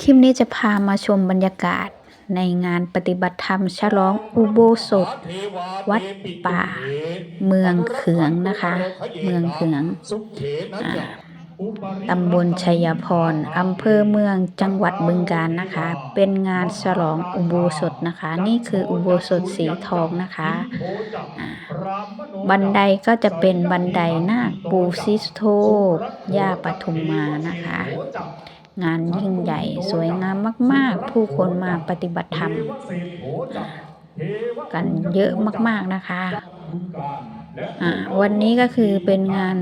คลิปนี้จะพามาชมบรรยากาศในงานปฏิบัติธรรมฉลองอุโบสถ วัดป่า เมืองเขืองนะคะ เมืองเขืองอ่าตำบลชัยพรอำเภอเมืองจังหวัดบึงกาฬนะคะ เป็นงานฉลองอุโบสถนะคะ นี่คืออุโบสถสีทองนะคะ บันไดก็จะเป็นบันไดนาคปูซิสโทย่าปทุมมานะคะ งานยิ่งใหญ่สวยงามมาก ๆ ผู้คนมาปฏิบัติธรรมกันเยอะมาก ๆ นะคะวันนี้ก็คือเป็นงาน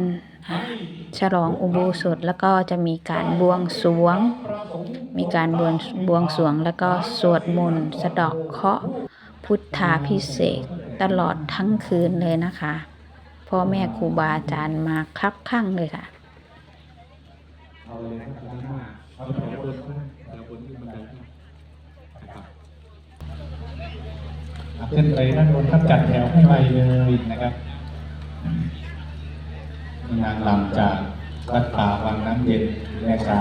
ฉลองอุโบสถแล้วก็จะมีการบวงสวง มีการบวงบวงสวงแล้วก็สวดมนต์สะดอกเคาะพุทธาพิเศษตลอดทั้งคืนเลยนะคะ พ่อแม่ครูบาอาจารย์มาครับข้างเลยค่ะ เอาเลยนะครับเอาแถวบนแถวบนที่บันไดนะครับอะขึ้นไปด้านบนท่านจัดแถวให้ไวเลยนะครับนางลำจากวัดตาวังน้ำเย็นแม่กา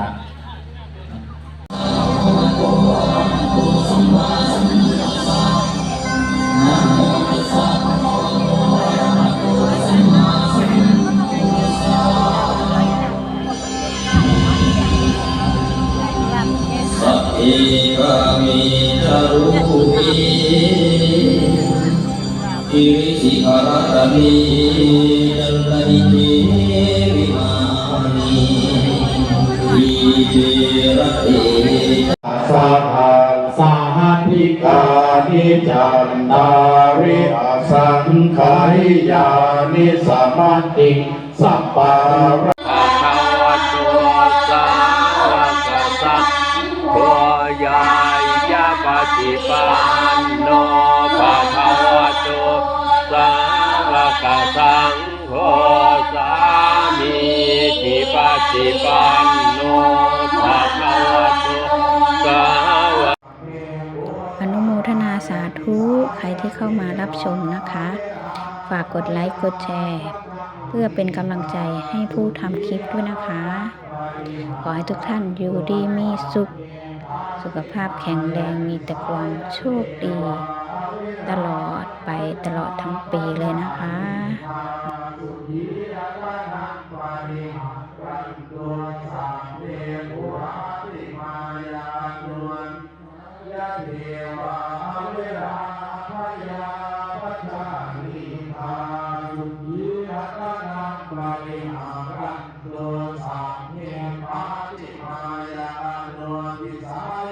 สัพเพกามิจารุปิอิริสิกรตมิจันตนิเทวิมานิวิเทระเตสาหัสสาหันิกานิจันดาริอสังขายยานิสมาติสัปปาระ ฏิปันโนภะคะวะโตสาวกสังโฆสามีจิปฏิปันโนภะคะวะโตสาวกอนุโมทนาสาธุใครที่เข้ามารับชมนะคะ ฝากกดไลค์กดแชร์เพื่อเป็นกำลังใจให้ผู้ทำคลิปด้วยนะคะ ขอให้ทุกท่านอยู่ดีมีสุข สุขภาพแข็งแรงมีแต่ความโชคดี ตลอดไปตลอดทั้งปีเลยนะคะ โลสามเนปาติมายาโนติสาย